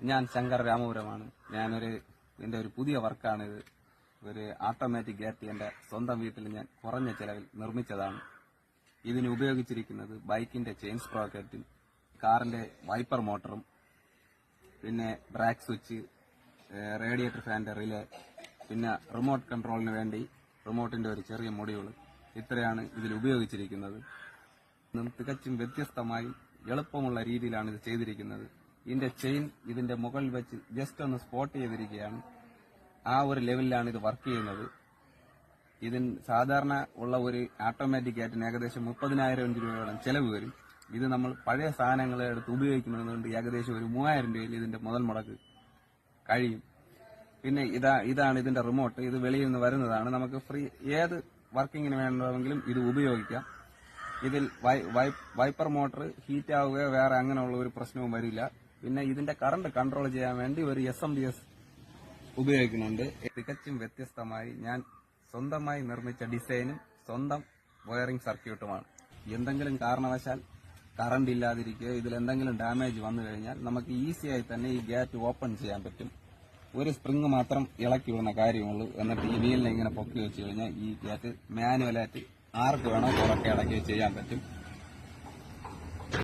ഞാൻ ശങ്കർ രാമപുരമാണ്. ഞാനൊരു എന്റെ ഒരു പുതിയ വർക്കാണ് ഇത്. ഒരു ഓട്ടോമാറ്റിക് ഗേറ്റ് എന്റെ സ്വന്തം വീട്ടിൽ ഞാൻ കുറഞ്ഞ ചെലവിൽ നിർമ്മിച്ചതാണ്. ഇതിന് ഉപയോഗിച്ചിരിക്കുന്നത് ബൈക്കിന്റെ ചെയിൻ സ്പ്രോക്കറ്റും കാറിന്റെ വൈപ്പർ മോട്ടറും പിന്നെ ബ്രാക്ക് സ്വിച്ച് റേഡിയേറ്റർ ഫാന്റെ റിലേ പിന്നെ റിമോട്ട് കൺട്രോളിന് വേണ്ടി റിമോട്ടിന്റെ ഒരു ചെറിയ മൊഡ്യൂൾ ഇത്രയാണ് ഇതിൽ ഉപയോഗിച്ചിരിക്കുന്നത്. തികച്ചും വ്യത്യസ്തമായി എളുപ്പമുള്ള രീതിയിലാണ് ഇത് ചെയ്തിരിക്കുന്നത്. ഇതിന്റെ ചെയിൻ ഇതിന്റെ മുകളിൽ വെച്ച് ജസ്റ്റ് ഒന്ന് സ്പോട്ട് ചെയ്തിരിക്കുകയാണ്. ആ ഒരു ലെവലിലാണ് ഇത് വർക്ക് ചെയ്യുന്നത്. ഇതിന് സാധാരണ ഉള്ള ഒരു ഓട്ടോമാറ്റിക് ആയിട്ടിന് ഏകദേശം മുപ്പതിനായിരം രൂപയോളം ചെലവ് വരും. ഇത് നമ്മൾ പഴയ സാധനങ്ങൾ എടുത്ത് ഉപയോഗിക്കുന്നതുകൊണ്ട് ഏകദേശം ഒരു മൂവായിരം രൂപയിൽ ഇതിന്റെ മുതൽ മുടക്ക് കഴിയും. പിന്നെ ഇതാ ഇതാണ് ഇതിന്റെ റിമോട്ട് ഇത് വെളിയിൽ നിന്ന് വരുന്നതാണ്. നമുക്ക് ഫ്രീ ഏത് വർക്കിങ്ങിന് വേണമെങ്കിലും ഇത് ഉപയോഗിക്കാം. ഇതിൽ വൈപ്പർ മോട്ടർ ഹീറ്റ് ആവുകയോ വേറെ അങ്ങനെയുള്ള ഒരു പ്രശ്നവും വരില്ല. പിന്നെ ഇതിന്റെ കറണ്ട് കൺട്രോൾ ചെയ്യാൻ വേണ്ടി ഒരു എസ് എം ബി എസ് ഉപയോഗിക്കുന്നുണ്ട്. തികച്ചും വ്യത്യസ്തമായി ഞാൻ സ്വന്തമായി നിർമ്മിച്ച ഡിസൈനും സ്വന്തം വയറിംഗ് സർക്യൂട്ടുമാണ് എന്തെങ്കിലും കാരണവശാൽ കറണ്ട് ഇല്ലാതിരിക്കുകയോ ഇതിൽ എന്തെങ്കിലും ഡാമേജ് വന്നു കഴിഞ്ഞാൽ നമുക്ക് ഈസിയായി തന്നെ ഈ ഗേറ്റ് ഓപ്പൺ ചെയ്യാൻ പറ്റും. ഒരു സ്പ്രിങ് മാത്രം ഇളക്കി വിടുന്ന കാര്യമുള്ളൂ. എന്നിട്ട് ഈ വീലിനെ ഇങ്ങനെ പൊക്കി വെച്ച് കഴിഞ്ഞാൽ ഈ ഗേറ്റ് മാനുവലായിട്ട് ആർക്ക് വേണോ തുറക്കെ ഇളക്കി ചെയ്യാൻ പറ്റും.